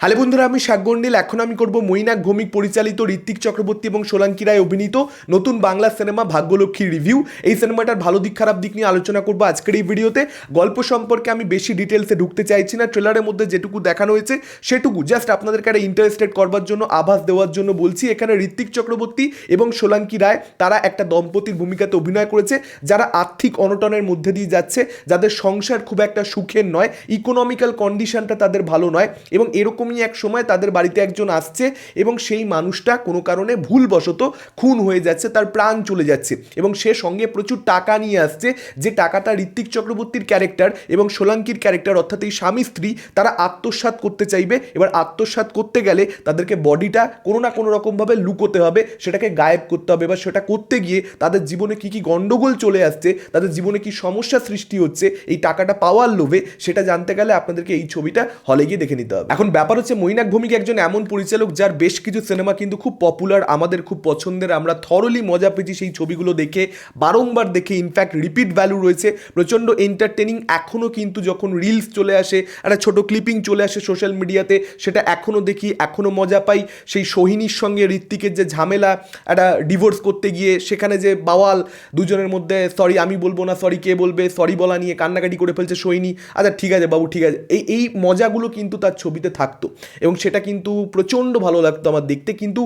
Hello বন্ধুরা, আমি শাকগন্ডিল এখন আমি করব মৈনাক ভৌমিক পরিচালিত ঋত্বিক চক্রবর্তী এবং সোলাঙ্কি রায় অভিনীত নতুন বাংলা সিনেমা ভাগ্যলক্ষ্মীর রিভিউ। এই সিনেমাটার ভালো দিক, খারাপ দিক নিয়ে আলোচনা করব আজকের এই ভিডিওতে। গল্প সম্পর্কে আমি বেশি ডিটেলসে ঢুকতে চাইছি না। ট্রেলারের মধ্যে যেটুকু দেখানো হয়েছে, সেটুকু জাস্ট আপনাদেরকে একটা ইন্টারেস্টেড করবার জন্য, আভাস দেওয়ার জন্য বলছি। এখানে ঋত্বিক চক্রবর্তী এবং সোলাঙ্কি রায়, তারা একটা দম্পতির ভূমিকাতে অভিনয় করেছে, যারা আর্থিক অনটনের মধ্যে দিয়ে যাচ্ছে, যাদের সংসার খুব একটা সুখের নয় ইকোনমিক্যাল কন্ডিশনটা তাদের ভালো নয় এবং এরকমই এক সময় তাদের বাড়িতে একজন আসছে এবং সেই মানুষটা কোনো কারণে ভুলবশত খুন হয়ে যাচ্ছে, তার প্রাণ চলে যাচ্ছে এবং সে সঙ্গে প্রচুর টাকা নিয়ে আসছে। যে টাকাটা ঋত্বিক চক্রবর্তীর ক্যারেক্টার এবং সোলাঙ্কির ক্যারেক্টার অর্থাৎ এই স্বামী স্ত্রী, তারা আত্মসাৎ করতে চাইবে। এবার আত্মসাৎ করতে গেলে তাদেরকে বডিটা কোনো না কোনো রকমভাবে লুকোতে হবে, সেটাকে গায়েব করতে হবে বা সেটা করতে গিয়ে তাদের জীবনে কী কী গণ্ডগোল চলে আসছে, তাদের জীবনে কি সমস্যা সৃষ্টি হচ্ছে, এই টাকাটা পাওয়ার লোভে সেটা জানতে গেলে আপনাদেরকে এই ছবিটা হলে গিয়ে দেখে নিতে হবে। এখন ব্যাপার হচ্ছে মৈনাক ভূমিক একজন এমন পরিচালক যার বেশ কিছু সিনেমা কিন্তু খুব পপুলার আমাদের খুব পছন্দের। আমরা থরলি মজা পেয়েছি সেই ছবিগুলো দেখে, বারংবার দেখে ইনফ্যাক্ট রিপিট ভ্যালু রয়েছে। প্রচণ্ড এন্টারটেনিং এখনও কিন্তু যখন রিলস চলে আসে, একটা ছোট ক্লিপিং চলে আসে সোশ্যাল মিডিয়াতে সেটা এখনও দেখি এখনও মজা পাই। সেই সোহিনীর সঙ্গে ঋত্বিকের যে ঝামেলা, একটা ডিভোর্স করতে গিয়ে, সেখানে যে বাওয়াল, দুজনের মধ্যে সরি আমি বলব না সরি কে বলবে? সরি বলা নিয়ে কান্নাকাটি করে ফেলছে সোহিনী। আচ্ছা ঠিক আছে বাবু, ঠিক আছে। এই এই মজাগুলো কিন্তু তার ছবিতে থাকতো। এবং সেটা কিন্তু প্রচণ্ড ভালো লাগতো আমার দেখতে। কিন্তু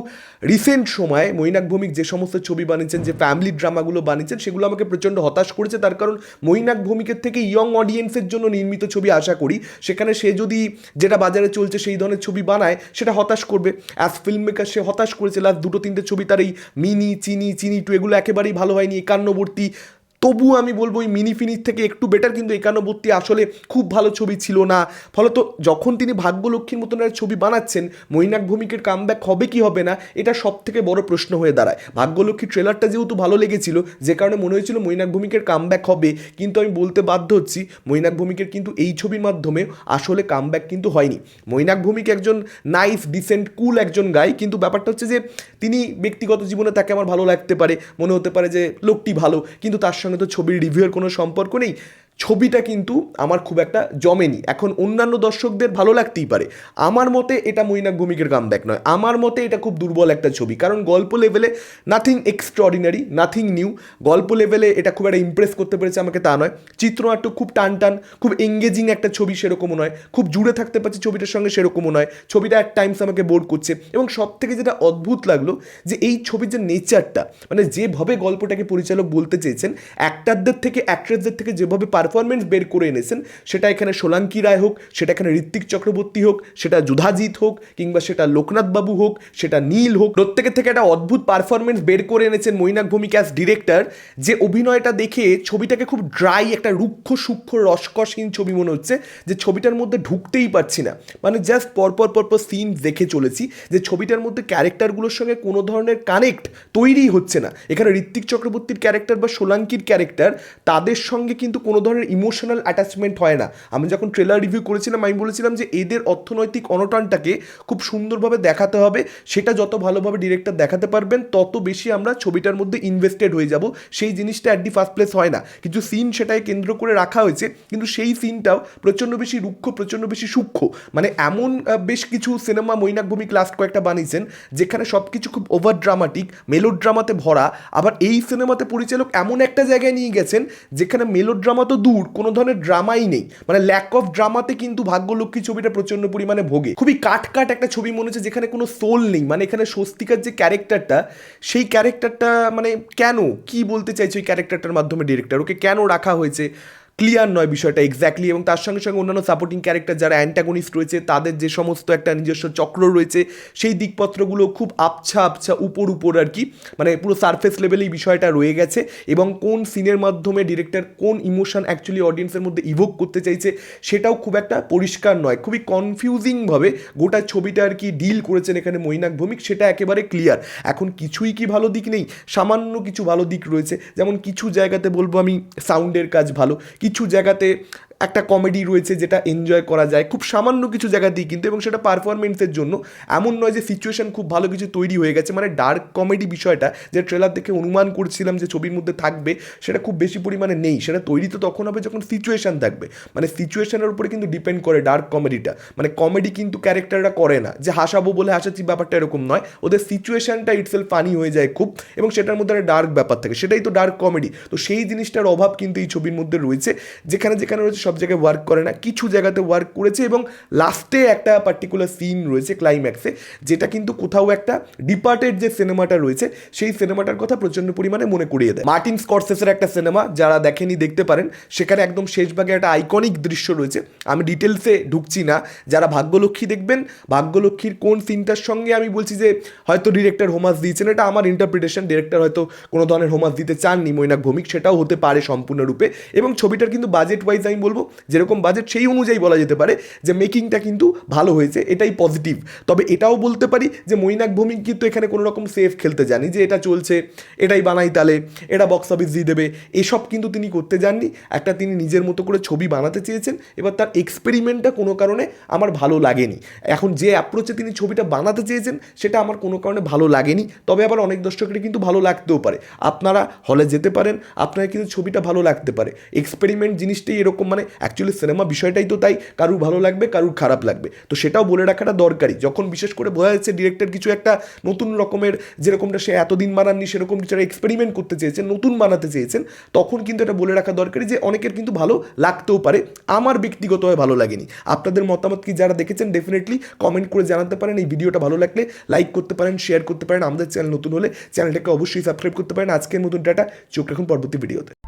রিসেন্ট সময়ে মৈনাক ভৌমিক যে সমস্ত ছবি বানিয়েছেন, যে ফ্যামিলি ড্রামাগুলো বানিয়েছেন, সেগুলো আমাকে প্রচণ্ড হতাশ করেছে। তার কারণ মৈনাক ভৌমিকের থেকে ইয়ং অডিয়েন্সের জন্য নির্মিত ছবি আশা করি, সেখানে সে যদি যেটা বাজারে চলছে সেই ধরনের ছবি বানায়, সেটা হতাশ করবে। অ্যাজ ফিল্ম মেকার সে হতাশ করেছে। লাস্ট দুটো তিনটে ছবি তার এই মিনি, চিনি চিনি টু এগুলো একেবারেই ভালো হয়নি। একান্নবর্তী তবু আমি বলব ওই মিনি ফিনির থেকে একটু বেটার কিন্তু একান্নবর্তী আসলে খুব ভালো ছবি ছিল না। ফলত যখন তিনি ভাগ্যলক্ষ্মীর মতন ছবি বানাচ্ছেন, মৈনাক ভূমিকের কামব্যাক হবে কি হবে না, এটা সব থেকে বড় প্রশ্ন হয়ে দাঁড়ায়। ভাগ্যলক্ষ্মী ট্রেলারটা যেহেতু ভালো লেগেছিল, যে কারণে মনে হয়েছিল মৈনাক ভূমিকের কামব্যাক হবে, কিন্তু আমি বলতে বাধ্য হচ্ছি, মৈনাক ভূমিকের কিন্তু এই ছবির মাধ্যমে আসলে কামব্যাক কিন্তু হয়নি। মৈনাক ভূমিক একজন নাইস ডিসেন্ট কুল একজন গাই কিন্তু ব্যাপারটা হচ্ছে যে, তিনি ব্যক্তিগত জীবনে তাকে আমার ভালো লাগতে পারে, মনে হতে পারে যে লোকটি ভালো, কিন্তু তার সঙ্গে তো ছবির রিভিউয়ের কোনো সম্পর্ক নেই। ছবিটা কিন্তু আমার খুব একটা জমেনি। এখন অন্যান্য দর্শকদের ভালো লাগতেই পারে। আমার মতে এটা মৈনাক ভূমিকের কামব্যাক নয়। আমার মতে এটা খুব দুর্বল একটা ছবি। কারণ গল্প লেভেলে নাথিং এক্সট্রাঅর্ডিনারি নাথিং নিউ গল্প লেভেলে এটা খুব একটা ইমপ্রেস করতে পেরেছে আমাকে তা নয়। চিত্রনাট্য খুব টান টান খুব এঙ্গেজিং একটা ছবি সেরকমও নয়। খুব জুড়ে থাকতে পারছি ছবিটার সঙ্গে সেরকমও নয়। ছবিটা অ্যাট টাইমস আমাকে বোর করছে। এবং সব থেকে যেটা অদ্ভুত লাগল যে এই ছবির যে নেচারটা মানে যেভাবে গল্পটাকে পরিচালক বলতে চেয়েছেন অ্যাক্টারদের থেকে অ্যাক্ট্রেসদের থেকে যেভাবে পারফরমেন্স বের করে এনেছেন, সেটা এখানে সোলাঙ্কি রায় হোক, সেটা এখানে ঋত্বিক চক্রবর্তী হোক, সেটা যুধাজিৎ হোক, কিংবা সেটা লোকনাথ বাবু হোক, সেটা নীল হোক, প্রত্যেকের থেকে একটা অদ্ভুত পারফরমেন্স বের করে এনেছেন মৈনাক ভূমিকা অ্যাজ ডিরেক্টর যে অভিনয়টা দেখে ছবিটাকে খুব ড্রাই একটা রুক্ষ সূক্ষ্ম, রসকসহীন ছবি মনে হচ্ছে, যে ছবিটার মধ্যে ঢুকতেই পারছি না। মানে জাস্ট পরপর পরপর সিন দেখে চলেছি, যে ছবিটার মধ্যে ক্যারেক্টারগুলোর সঙ্গে কোনো ধরনের কানেক্ট তৈরি হচ্ছে না। এখানে ঋত্বিক চক্রবর্তীর ক্যারেক্টার বা সোলাঙ্কির ক্যারেক্টার তাদের সঙ্গে কিন্তু কোনো ধরনের ইমোশনাল অ্যাটাচমেন্ট হয় না। আমি যখন ট্রেলার রিভিউ করেছিলাম, আমি বলেছিলাম যে এদের অর্থনৈতিক অনটনটাকে খুব সুন্দরভাবে দেখাতে হবে। সেটা যত ভালোভাবে ডিরেক্টর দেখাতে পারবেন, তত বেশি আমরা ছবিটার মধ্যে ইনভেস্টেড হয়ে যাব। সেই জিনিসটা অ্যাট দি ফার্স্ট প্লেস হয় না। কিছু সিন সেটাকে কেন্দ্র করে রাখা হয়েছে, কিন্তু সেই সিনটাও প্রচণ্ড বেশি রুক্ষ, প্রচণ্ড বেশি সূক্ষ্ম। মানে এমন বেশ কিছু সিনেমা মৈনাক ভূমিক লাস্ট কয়েকটা বানিয়েছেন, যেখানে সব কিছু খুব ওভার ড্রামাটিক মেলো ড্রামাতে ভরা। আবার এই সিনেমাতে পরিচালক এমন একটা জায়গায় নিয়ে গেছেন, যেখানে মেলো ড্রামা তো দূর, কোনো ধরনের ড্রামাই নেই। মানে ল্যাক অফ ড্রামাতে কিন্তু ভাগ্যলক্ষ্মী ছবিটা প্রচণ্ড পরিমাণে ভোগে। খুবই কাট কাট একটা ছবি মনে হচ্ছে যেখানে কোনো সোল নেই। মানে এখানে স্বস্তিকার যে ক্যারেক্টারটা সেই ক্যারেক্টারটা মানে কেন? কি বলতে চাইছে ওই ক্যারেক্টারটার মাধ্যমে ডিরেক্টর ওকে কেন রাখা হয়েছে? ক্লিয়ার নয় বিষয়টা এক্স্যাক্টলি এবং তার সঙ্গে সঙ্গে অন্যান্য সাপোর্টিং ক্যারেক্টার যারা অ্যান্টাগনিস্ট রয়েছে, তাদের যে সমস্ত একটা নিজস্ব চক্র রয়েছে, সেই দিকপত্রগুলো খুব আবছা আবছা উপর উপর আর কি মানে পুরো সারফেস লেভেলেই বিষয়টা রয়ে গেছে এবং কোন সিনের মাধ্যমে ডিরেক্টর কোন ইমোশন অ্যাকচুয়ালি অডিয়েন্সের মধ্যে ইভোক করতে চাইছে, সেটাও খুব একটা পরিষ্কার নয়। খুবই কনফিউজিংভাবে গোটা ছবিটা আর কি ডিল করেছেন এখানে মৈনাক ভৌমিক, সেটা একেবারে ক্লিয়ার এখন কিছুই কি ভালো দিক নেই, সামান্য কিছু ভালো দিক রয়েছে, যেমন কিছু জায়গাতে বলব আমি সাউন্ডের কাজ ভালো কিছু জায়গাতে একটা কমেডি রয়েছে যেটা এনজয় করা যায়, খুব সামান্য কিছু জায়গাতেই কিন্তু, এবং সেটা পারফরমেন্সের জন্য। এমন নয় যে সিচুয়েশন খুব ভালো কিছু তৈরি হয়ে গেছে মানে ডার্ক কমেডি বিষয়টা, যে ট্রেলার দেখে অনুমান করছিলাম যে ছবির মধ্যে থাকবে, সেটা খুব বেশি পরিমাণে নেই। সেটা তৈরি তো তখন হবে যখন সিচুয়েশন থাকবে। মানে সিচুয়েশানের উপরে কিন্তু ডিপেন্ড করে ডার্ক কমেডিটা মানে কমেডি কিন্তু ক্যারেক্টাররা করে না। যে হাসাবো বলে হাসাচ্ছি ব্যাপারটা এরকম নয়। ওদের সিচুয়েশনটা ইটসেলফ ফানি হয়ে যায় খুব, এবং সেটার মধ্যে একটা ডার্ক ব্যাপার থাকে। সেটাই তো ডার্ক কমেডি তো সেই জিনিসটার অভাব কিন্তু এই ছবির মধ্যে রয়েছে। যেখানে যেখানে রয়েছে সব জায়গায় ওয়ার্ক করে না, কিছু জায়গাতে ওয়ার্ক করেছে এবং লাস্টে একটা পার্টিকুলার সিন রয়েছে ক্লাইম্যাক্সে যেটা কিন্তু কোথাও একটা ডিপার্টেড যে সিনেমাটা রয়েছে, সেই সিনেমাটার কথা প্রচণ্ড পরিমাণে মনে করিয়ে দেয়। মার্টিন স্করসেসের একটা সিনেমা যারা দেখেনি দেখতে পারেন, সেখানে একদম শেষ ভাগে একটা আইকনিক দৃশ্য রয়েছে। আমি ডিটেলসে ঢুকছি না, যারা ভাগ্যলক্ষ্মী দেখবেন, ভাগ্যলক্ষ্মীর কোন সিনটার সঙ্গে আমি বলছি যে হয়তো ডিরেক্টর হোমাস দিয়েছেন, এটা আমার ইন্টারপ্রিটেশন ডিরেক্টর হয়তো কোনো ধরনের হোমাস দিতে চাননি মৈনাক ভৌমিক, সেটাও হতে পারে সম্পূর্ণরূপে। এবং ছবিটার কিন্তু বাজেট ওয়াইজ আমি বলব যেরকম বাজেট সেই অনুযায়ী বলা যেতে পারে যে মেকিংটা কিন্তু ভালো হয়েছে, এটাই পজিটিভ তবে এটাও বলতে পারি যে মৈনাক ভৌমিক কিন্তু এখানে কোনো রকম সেফ খেলতে জানি যে এটা চলছে, এটাই বানাই তালে, এটা বক্স অফিস দিয়ে দেবে, এসব কিন্তু তিনি করতে যাননি। একটা তিনি নিজের মতো করে ছবি বানাতে চেয়েছেন, এবার তার এক্সপেরিমেন্টটা কোনো কারণে আমার ভালো লাগেনি। এখন যে অ্যাপ্রোচে তিনি ছবিটা বানাতে চেয়েছেন, সেটা আমার কোনো কারণে ভালো লাগেনি, তবে আবার অনেক দর্শকের কিন্তু ভালো লাগতেও পারে। আপনারা হলে যেতে পারেন, আপনার কিন্তু ছবিটা ভালো লাগতে পারে। এক্সপেরিমেন্ট জিনিসটাই এরকম মানে অ্যাকচুয়ালি সিনেমা বিষয়টাই তো তাই, কারুর ভালো লাগবে, কারুর খারাপ লাগবে। তো সেটাও বলে রাখাটা দরকারি যখন বিশেষ করে বোঝা যাচ্ছে ডিরেক্টর কিছু একটা নতুন রকমের, যেরকমটা সে এতদিন বানাননি, সেরকম কিছু একটা এক্সপেরিমেন্ট করতে চেয়েছেন, নতুন বানাতে চেয়েছেন, তখন কিন্তু এটা বলে রাখা দরকারি যে অনেকের কিন্তু ভালো লাগতেও পারে। আমার ব্যক্তিগতভাবে ভালো লাগেনি। আপনাদের মতামত কি যারা দেখেছেন ডেফিনেটলি কমেন্ট করে জানাতে পারেন। এই ভিডিওটা ভালো লাগলে লাইক করতে পারেন শেয়ার করতে পারেন। আমাদের চ্যানেল নতুন হলে চ্যানেলটাকে অবশ্যই সাবস্ক্রাইব করতে পারেন। আজকের মতন ডাটা চোখ রাখুন পরবর্তী ভিডিওতে